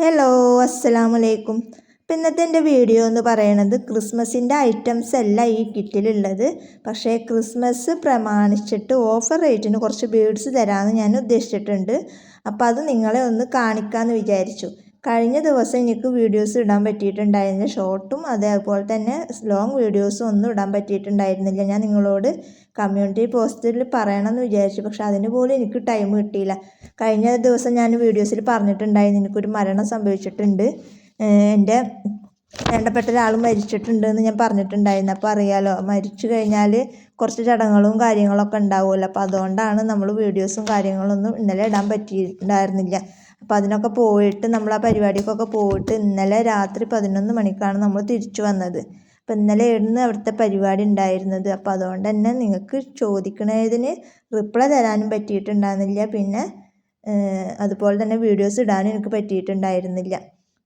Hello അസ്സലാമു അലൈക്കും ഇപ്പം ഇന്നത്തെ എന്റെ വീഡിയോ എന്ന് പറയണത് ക്രിസ്മസിന്റെ ഐറ്റംസ് അല്ല ഈ കിറ്റിലുള്ളത് പക്ഷേ ക്രിസ്മസ് പ്രമാണിച്ചിട്ട് ഓഫർ റേറ്റിന് കുറച്ച് ബീഡ്സ് തരാമെന്ന് ഞാൻ ഉദ്ദേശിച്ചിട്ടുണ്ട്. അപ്പോൾ അത് നിങ്ങളെ ഒന്ന് കാണിക്കാമെന്ന് വിചാരിച്ചു. കഴിഞ്ഞ ദിവസം എനിക്ക് വീഡിയോസ് ഇടാൻ പറ്റിയിട്ടുണ്ടായിരുന്നില്ല ഷോർട്ടും അതേപോലെ തന്നെ ലോങ് വീഡിയോസും ഒന്നും ഇടാൻ പറ്റിയിട്ടുണ്ടായിരുന്നില്ല. ഞാൻ നിങ്ങളോട് കമ്മ്യൂണിറ്റി പോസ്റ്റിൽ പറയണമെന്ന് വിചാരിച്ചു. പക്ഷെ അതിന് പോലും എനിക്ക് ടൈം കിട്ടിയില്ല. കഴിഞ്ഞ ദിവസം ഞാൻ വീഡിയോസിൽ പറഞ്ഞിട്ടുണ്ടായിരുന്നു. എനിക്കൊരു മരണം സംഭവിച്ചിട്ടുണ്ട്. എന്റെ വേണ്ടപ്പെട്ട ഒരാൾ മരിച്ചിട്ടുണ്ടെന്ന് ഞാൻ പറഞ്ഞിട്ടുണ്ടായിരുന്നു. അപ്പോൾ അറിയാലോ മരിച്ചു കഴിഞ്ഞാൽ കുറച്ച് ചടങ്ങുകളും കാര്യങ്ങളൊക്കെ ഉണ്ടാവുമല്ലോ. അപ്പോൾ അതുകൊണ്ടാണ് നമ്മൾ വീഡിയോസും കാര്യങ്ങളൊന്നും ഇന്നലെ ഇടാൻ പറ്റിയിട്ടുണ്ടായിരുന്നില്ല. അപ്പോൾ അതിനൊക്കെ പോയിട്ട് നമ്മൾ ആ പരിപാടിക്കൊക്കെ പോയിട്ട് ഇന്നലെ രാത്രി പതിനൊന്ന് മണിക്കാണ് നമ്മൾ തിരിച്ചു വന്നത്. അപ്പോൾ ഇന്നലെ ആയിരുന്നു അവിടുത്തെ പരിപാടി ഉണ്ടായിരുന്നത്. അപ്പോൾ അതുകൊണ്ട് തന്നെ നിങ്ങൾക്ക് ചോദിക്കണതിന് റിപ്ലൈ തരാനും പറ്റിയിട്ടുണ്ടായിരുന്നില്ല. പിന്നെ അതുപോലെ തന്നെ വീഡിയോസ് ഇടാനും എനിക്ക് പറ്റിയിട്ടുണ്ടായിരുന്നില്ല.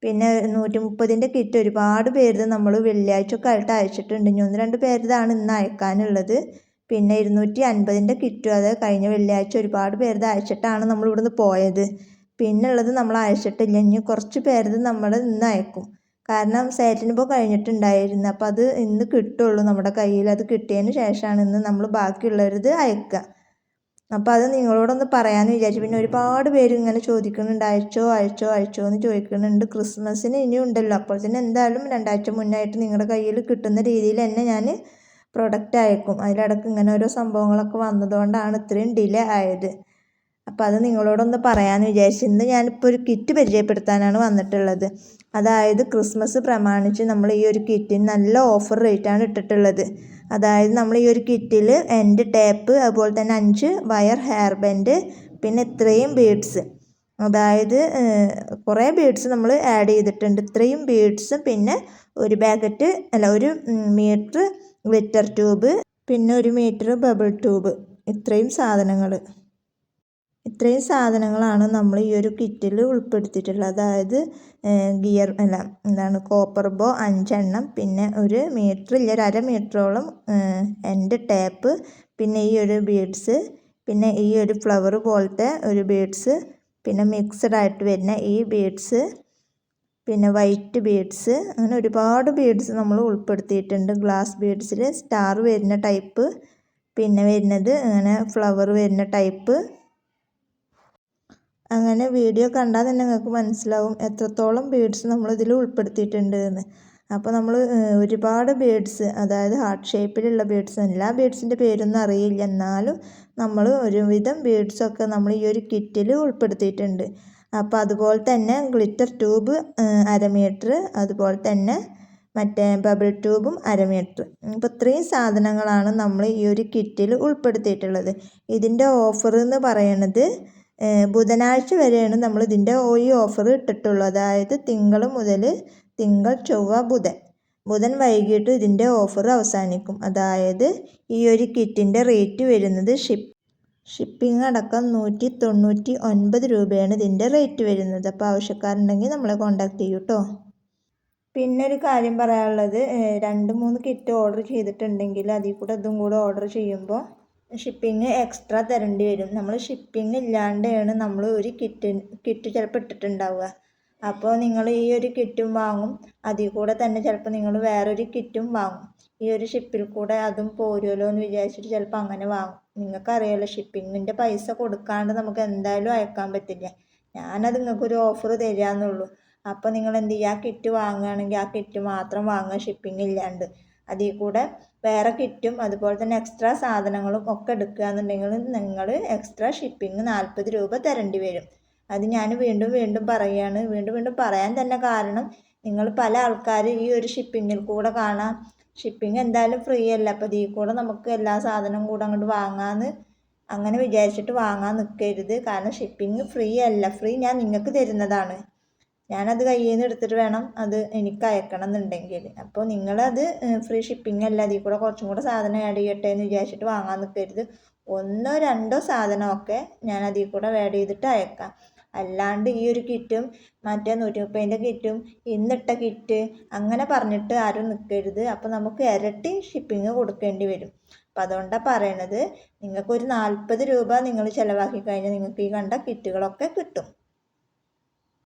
പിന്നെ നൂറ്റി മുപ്പതിന്റെ കിറ്റ് ഒരുപാട് പേര് നമ്മൾ വെള്ളിയാഴ്ച ആയിട്ട് അയച്ചിട്ടുണ്ട്. ഇനി ഒന്ന് രണ്ട് പേരുതാണ് ഇന്ന് അയക്കാനുള്ളത്. പിന്നെ ഇരുന്നൂറ്റി അൻപതിന്റെ കിറ്റും അത് കഴിഞ്ഞ വെള്ളിയാഴ്ച ഒരുപാട് പേരുത് അയച്ചിട്ടാണ് നമ്മൾ ഇവിടുന്ന് പോയത്. പിന്നെ ഉള്ളത് നമ്മൾ അയച്ചിട്ടില്ല. ഇനി കുറച്ച് പേരത് നമ്മൾ ഇന്ന് അയക്കും. കാരണം ഇപ്പോൾ കഴിഞ്ഞിട്ടുണ്ടായിരുന്നു. അപ്പോൾ അത് ഇന്ന് കിട്ടുള്ളൂ നമ്മുടെ കയ്യിൽ. അത് കിട്ടിയതിന് ശേഷമാണ് ഇന്ന് നമ്മൾ ബാക്കിയുള്ളവരത് അയക്കുക. അപ്പോൾ അത് നിങ്ങളോടൊന്ന് പറയാമെന്ന് വിചാരിച്ചു. പിന്നെ ഒരുപാട് പേര് ഇങ്ങനെ ചോദിക്കുന്നുണ്ട്. അയച്ചോ അയച്ചോ അയച്ചോ എന്ന് ചോദിക്കുന്നുണ്ട്. ക്രിസ്മസിന് ഇനി ഉണ്ടല്ലോ. അപ്പോൾ തന്നെ എന്തായാലും രണ്ടാഴ്ച മുന്നായിട്ട് നിങ്ങളുടെ കയ്യിൽ കിട്ടുന്ന രീതിയിൽ തന്നെ ഞാൻ പ്രൊഡക്റ്റ് അയക്കും. അതിലിടക്ക് ഇങ്ങനെ ഓരോ സംഭവങ്ങളൊക്കെ വന്നതുകൊണ്ടാണ് ഇത്രയും ഡിലേ ആയത്. അപ്പോൾ അത് നിങ്ങളോടൊന്ന് പറയാമെന്ന് വിചാരിച്ചു ഇന്ന് ഞാനിപ്പോൾ ഒരു കിറ്റ് പരിചയപ്പെടുത്താനാണ് വന്നിട്ടുള്ളത്. അതായത് ക്രിസ്മസ് പ്രമാണിച്ച് നമ്മൾ ഈ ഒരു കിറ്റിന് നല്ല ഓഫർ റേറ്റാണ് ഇട്ടിട്ടുള്ളത്. അതായത് നമ്മൾ ഈ ഒരു കിറ്റിൽ എൻഡ് ടേപ്പ് അതുപോലെ തന്നെ അഞ്ച് വയർ ഹെയർ ബാൻഡ് പിന്നെ ഇത്രയും ബീഡ്സ് അതായത് കുറേ ബീഡ്സ് നമ്മൾ ആഡ് ചെയ്തിട്ടുണ്ട്. ഇത്രയും ബീഡ്സും പിന്നെ ഒരു പാക്കറ്റ് അല്ല ഒരു മീറ്റർ ഗ്ലിറ്റർ ട്യൂബ് പിന്നെ ഒരു മീറ്റർ ബബിൾ ട്യൂബ് ഇത്രയും സാധനങ്ങൾ ഇത്രയും സാധനങ്ങളാണ് നമ്മൾ ഈ ഒരു കിറ്റിൽ ഉൾപ്പെടുത്തിയിട്ടുള്ളത്. അതായത് ഗിയർ അല്ല എന്താണ് കോപ്പർ ബോ അഞ്ചെണ്ണം പിന്നെ ഒരു മീറ്റർ ഇല്ല ഒരു അര മീറ്ററോളം എന്റെ ടേപ്പ് പിന്നെ ഈ ഒരു ബീഡ്സ് പിന്നെ ഈ ഒരു ഫ്ലവർ പോലത്തെ ഒരു ബീഡ്സ് പിന്നെ മിക്സഡ് ആയിട്ട് വരുന്ന ഈ ബീഡ്സ് പിന്നെ വൈറ്റ് ബീഡ്സ് അങ്ങനെ ഒരുപാട് ബീഡ്സ് നമ്മൾ ഉൾപ്പെടുത്തിയിട്ടുണ്ട്. ഗ്ലാസ് ബീഡ്സിൽ സ്റ്റാർ വരുന്ന ടൈപ്പ് പിന്നെ വരുന്നത് അങ്ങനെ ഫ്ലവർ വരുന്ന ടൈപ്പ് അങ്ങനെ വീഡിയോ കണ്ടാൽ തന്നെ നിങ്ങൾക്ക് മനസ്സിലാവും എത്രത്തോളം ബീഡ്സ് നമ്മളിതിൽ ഉൾപ്പെടുത്തിയിട്ടുണ്ട് എന്ന് അപ്പോൾ നമ്മൾ ഒരുപാട് ബീഡ്സ് അതായത് ഹാർട്ട് ഷേപ്പിലുള്ള ബീഡ്സ് എല്ലാ ബീഡ്സിന്റെ പേരൊന്നും അറിയില്ല. എന്നാലും നമ്മൾ ഒരുവിധം ബീഡ്സൊക്കെ നമ്മൾ ഈ ഒരു കിറ്റിൽ ഉൾപ്പെടുത്തിയിട്ടുണ്ട്. അപ്പോൾ അതുപോലെ തന്നെ ഗ്ലിറ്റർ ട്യൂബ് അര മീറ്റർ അതുപോലെ തന്നെ മറ്റേ ബബിൾ ട്യൂബും അര മീറ്റർ അപ്പോൾ ഇത്രയും സാധനങ്ങളാണ് നമ്മൾ ഈ ഒരു കിറ്റിൽ ഉൾപ്പെടുത്തിയിട്ടുള്ളത്. ഇതിന്റെ ഓഫർ എന്ന് പറയുന്നത് ബുധനാഴ്ച വരെയാണ് നമ്മൾ ഇതിന്റെ ഈ ഓഫർ ഇട്ടിട്ടുള്ളത്. അതായത് തിങ്കൾ മുതൽ തിങ്കൾ ചൊവ്വ ബുധൻ. ബുധൻ വൈകിട്ട് ഇതിന്റെ ഓഫർ അവസാനിക്കും. അതായത് ഈ ഒരു കിറ്റിന്റെ റേറ്റ് വരുന്നത് ഷിപ്പ് ഷിപ്പിംഗ് അടക്കം നൂറ്റി തൊണ്ണൂറ്റി ഒൻപത് രൂപയാണ് ഇതിന്റെ റേറ്റ് വരുന്നത്. അപ്പോൾ ആവശ്യക്കാരുണ്ടെങ്കിൽ നമ്മളെ കോൺടാക്ട് ചെയ്യൂ കേട്ടോ പിന്നെ ഒരു കാര്യം പറയാനുള്ളത് രണ്ട് മൂന്ന് കിറ്റ് ഓർഡർ ചെയ്തിട്ടുണ്ടെങ്കിൽ അതിൽ കൂടെ ഇതും കൂടെ ഓർഡർ ചെയ്യുമ്പോൾ ഷിപ്പിംഗ് എക്സ്ട്രാ തരേണ്ടി വരും. നമ്മൾ ഷിപ്പിംഗ് ഇല്ലാണ്ടാണ് നമ്മൾ ഒരു കിറ്റ് കിറ്റ് ചിലപ്പോൾ ഇട്ടിട്ടുണ്ടാവുക. അപ്പോൾ നിങ്ങൾ ഈ ഒരു കിറ്റും വാങ്ങും. അതിൽ കൂടെ തന്നെ ചിലപ്പോൾ നിങ്ങൾ വേറൊരു കിറ്റും വാങ്ങും. ഈ ഒരു ഷിപ്പിൽ കൂടെ അതും പോരുമല്ലോ എന്ന് വിചാരിച്ചിട്ട് ചിലപ്പോൾ അങ്ങനെ വാങ്ങും. നിങ്ങൾക്കറിയാലോ ഷിപ്പിങ്ങിന്റെ പൈസ കൊടുക്കാണ്ട് നമുക്ക് എന്തായാലും അയക്കാൻ പറ്റില്ല. ഞാനത് നിങ്ങൾക്കൊരു ഓഫർ തരാമെന്നുള്ളൂ അപ്പോൾ നിങ്ങൾ എന്ത് ചെയ്യുക? ആ കിറ്റ് വാങ്ങുകയാണെങ്കിൽ ആ കിറ്റ് മാത്രം വാങ്ങുക ഷിപ്പിംഗ് ഇല്ലാണ്ട്. അതിൽ കൂടെ വേറെ കിറ്റും അതുപോലെ തന്നെ എക്സ്ട്രാ സാധനങ്ങളും ഒക്കെ എടുക്കുകയെന്നുണ്ടെങ്കിൽ നിങ്ങൾ എക്സ്ട്രാ ഷിപ്പിംഗ് നാൽപ്പത് രൂപ തരേണ്ടി വരും. അത് ഞാൻ വീണ്ടും വീണ്ടും പറയുകയാണ് വീണ്ടും വീണ്ടും പറയാൻ തന്നെ കാരണം നിങ്ങൾ പല ആൾക്കാർ ഈ ഒരു ഷിപ്പിങ്ങിൽ കൂടെ കാണാം. ഷിപ്പിംഗ് എന്തായാലും ഫ്രീ അല്ല. അപ്പോൾ ഇതിൽ കൂടെ നമുക്ക് എല്ലാ സാധനവും കൂടെ അങ്ങോട്ട് വാങ്ങാമെന്ന് അങ്ങനെ വിചാരിച്ചിട്ട് വാങ്ങാൻ നിൽക്കരുത് കാരണം ഷിപ്പിംഗ് ഫ്രീ അല്ല. ഫ്രീ ഞാൻ നിങ്ങൾക്ക് തരുന്നതാണ്. ഞാനത് കയ്യിൽ നിന്ന് എടുത്തിട്ട് വേണം അത് എനിക്ക് അയക്കണം എന്നുണ്ടെങ്കിൽ അപ്പോൾ നിങ്ങളത് ഫ്രീ ഷിപ്പിംഗ് അല്ല അതിൽ കൂടെ കുറച്ചും കൂടെ സാധനം ആഡ് ചെയ്യട്ടെ എന്ന് വിചാരിച്ചിട്ട് വാങ്ങാൻ നിൽക്കരുത് ഒന്നോ രണ്ടോ സാധനമൊക്കെ ഞാൻ അതിൽ കൂടെ ആഡ് ചെയ്തിട്ട് അയക്കാം. അല്ലാണ്ട് ഈ ഒരു കിറ്റും മറ്റേ നൂറ്റി മുപ്പതിന്റെ കിറ്റും ഇന്നിട്ട കിറ്റ് അങ്ങനെ പറഞ്ഞിട്ട് ആരും നിൽക്കരുത് അപ്പോൾ നമുക്ക് ഇരട്ടി ഷിപ്പിംഗ് കൊടുക്കേണ്ടി വരും. അപ്പം അതുകൊണ്ടാണ് പറയണത് നിങ്ങൾക്കൊരു നാൽപ്പത് രൂപ നിങ്ങൾ ചിലവാക്കി കഴിഞ്ഞാൽ നിങ്ങൾക്ക് ഈ കണ്ട കിറ്റുകളൊക്കെ കിട്ടും.